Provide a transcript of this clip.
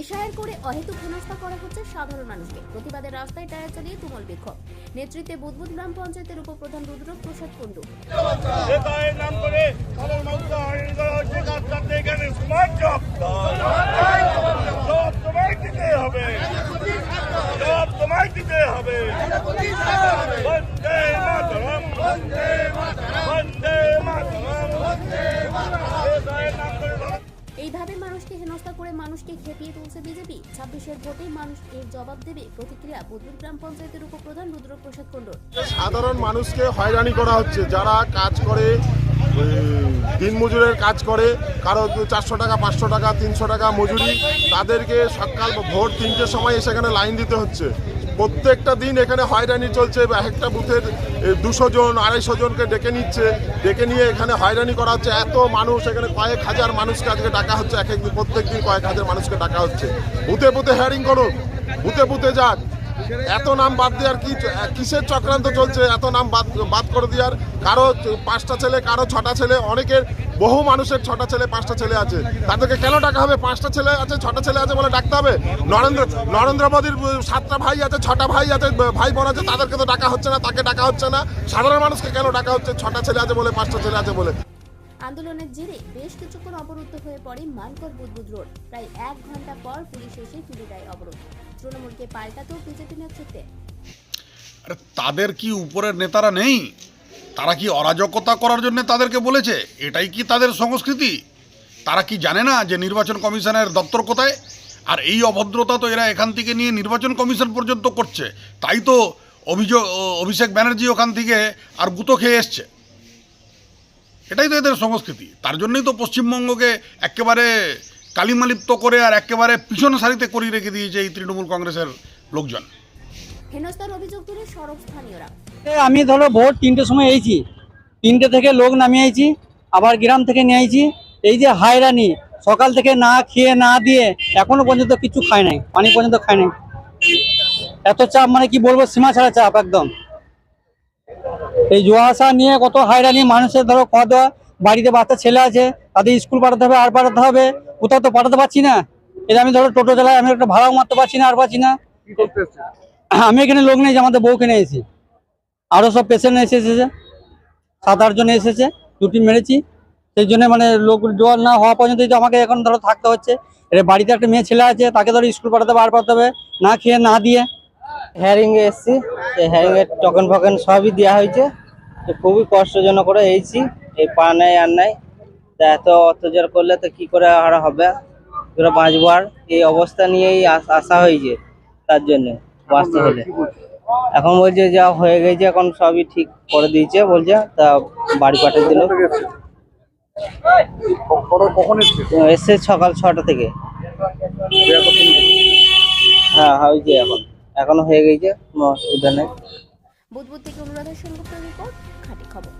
এশায়ের করে অহেতুক হেনস্থা করা হচ্ছে সাধারণ মানুষকে। প্রতিবাদের রাস্তায় টায়ার চালিয়ে তুমুল বিক্ষোভ। নেতৃত্বে বুদবুদ গ্রাম পঞ্চায়েতের উপপ্রধান রুদ্র প্রসাদ কুণ্ডু। দিতে হবে। বন্দে মাতরম বন্দে মাতরম। করে মানুষকে খেপিয়ে তুলছে বিজেপি। ছাব্বিশের ভোটেই মানুষ এর জবাব দেবে প্রতিক্রিয়া বদুর গ্রাম পঞ্চায়েতের উপপ্রধান রুদ্র প্রসাদ কুণ্ডুর সাধারণ মানুষকে হয়রানি করা হচ্ছে, যারা কাজ করে দিন দিনমজুরের কাজ করে, কারও চারশো টাকা, পাঁচশো টাকা, তিনশো টাকা মজুরি, তাদেরকে সকাল ভোর তিনটের সময় সেখানে লাইন দিতে হচ্ছে। প্রত্যেকটা দিন এখানে হয়রানি চলছে একটা বুথের দুশো জন, আড়াইশো জনকে ডেকে নিচ্ছে, ডেকে নিয়ে এখানে হয়রানি করা হচ্ছে। এত মানুষ, এখানে কয়েক হাজার মানুষকে আজকে ডাকা হচ্ছে, এক একদিন প্রত্যেক দিন কয়েক হাজার মানুষকে ডাকা হচ্ছে। বুথে বুথে হেয়ারিং করুন, বুথে বুথে যাক এত নাম বাদ দেওয়ার কি কিসের চক্রান্ত চলছে? এত নাম বাদ বাদ করে দেওয়ার কারও পাঁচটা ছেলে, কারও ছটা ছেলে, অনেকের বহু মানুষের ছটা ছেলে, পাঁচটা ছেলে আছে। তাদেরকে কেন ডাকা হবে? পাঁচটা ছেলে আছে, ছটা ছেলে আছে বলে ডাকতে হবে? নরেন্দ্র নরেন্দ্র মোদীর সাতটা ভাই আছে, ছটা ভাই আছে ভাই বোন আছে, তাদেরকে তো ডাকা হচ্ছে না, তাকে ডাকা হচ্ছে না। সাধারণ মানুষকে কেন ডাকা হচ্ছে? ছটা ছেলে আছে বলে, পাঁচটা ছেলে আছে বলে। আন্দোলনের জেরে বেশ কিছুক্ষণ অবরুদ্ধ হয়ে পড়ে মানকর বুদবুদ রোড। প্রায় এক ঘণ্টা পর পুলিশ এসে তুলে দেয় অবরোধ। তৃণমূলকে পাল্টাতেও বিজেপি নেতৃত্বে। আরে তাদের কি উপরের নেতারা নেই? তারা কি অরাজকতা করার জন্য তাদেরকে বলেছে? এটাই কি তাদের সংস্কৃতি? তারা কি জানে না যে নির্বাচন কমিশনের দপ্তর কোথায়? আর এই অভদ্রতা তো এরা এখান থেকে নিয়ে নির্বাচন কমিশন পর্যন্ত করছে। তাই তো অভিযোগ অভিষেক ব্যানার্জি ওখান থেকে আর গুঁতো খেয়ে এসছে। এটাই তো এদের সংস্কৃতি। তার জন্যই তো পশ্চিমবঙ্গকে একেবারে কালিমালিপ্ত করে আর একেবারে পিছন সারিতে করিয়ে রেখে দিয়েছে এই তৃণমূল কংগ্রেসের লোকজন। হেনস্থার অভিযোগ তুলে সড়ক স্থানীয়রা। আমি ধরো ভোর তিনটের সময় এইছি তিনটে থেকে লোক নামিয়ে আইছি আবার গ্রাম থেকে নিয়ে আইছি। এই যে হায়রানি সকাল থেকে না খেয়ে না দিয়ে এখনও পর্যন্ত কিছু খায় নাই পানি পর্যন্ত খায় নাই। এত চাপ মানে কি বলব সীমা ছাড়া চাপ একদম। এই জোয়া আসা নিয়ে কত হায়রানি মানুষের ধরো খাওয়া দাওয়া বাড়িতে বাচ্চা ছেলে আছে তাদের স্কুল পাঠাতে হবে আর পাঠাতে হবে। কোথাও তো পাঠাতে পারছি না। যে আমি ধরো টোটো চালাই আমি একটা ভাড়াও মারতে পারছি না আর পাচ্ছি না। আমি এখানে লোক নেই যে আমাদের বউকে নিয়ে এসেছি আরও সব পেশেন্ট এসে এসেছে। সাত আট জন এসেছে দুটি মেরেছি। সেই জন্য মানে লোক জোয়ার না হওয়া পর্যন্ত তো আমাকে এখন ধরো থাকতে হচ্ছে। এর বাড়িতে একটা মেয়ে ছেলে আছে তাকে ধরো স্কুল পাঠাতে বার আর পাঠাতে হবে না খেয়ে না দিয়ে। হ্যারিং এ এসছি। হ্যারিং এর টকেন ফকেন সবই দেওয়া হয়েছে। তো খুবই কষ্টজনক করে এইছি এই পা নেই আর নাই। তা এত অত্যাচার করলে তো কি করে আর হবে? পুরো বাঁচবো আর এই অবস্থা নিয়েই আস- হয়েছে তার জন্য, বাঁচতে হলে। এখন বলছে যা হয়ে গেছে এখন সবই ঠিক করে দিয়েছে বলছে, তা বাড়ি পাঠিয়ে দিল। এসছে সকাল ছটা থেকে। হ্যাঁ হয়েছে এখন। এখনও হয়ে গেছে নেই। বুধবুদ থেকে অনুরাধা সেনগুপ্ত রিপোর্ট, খাঁটি খবর।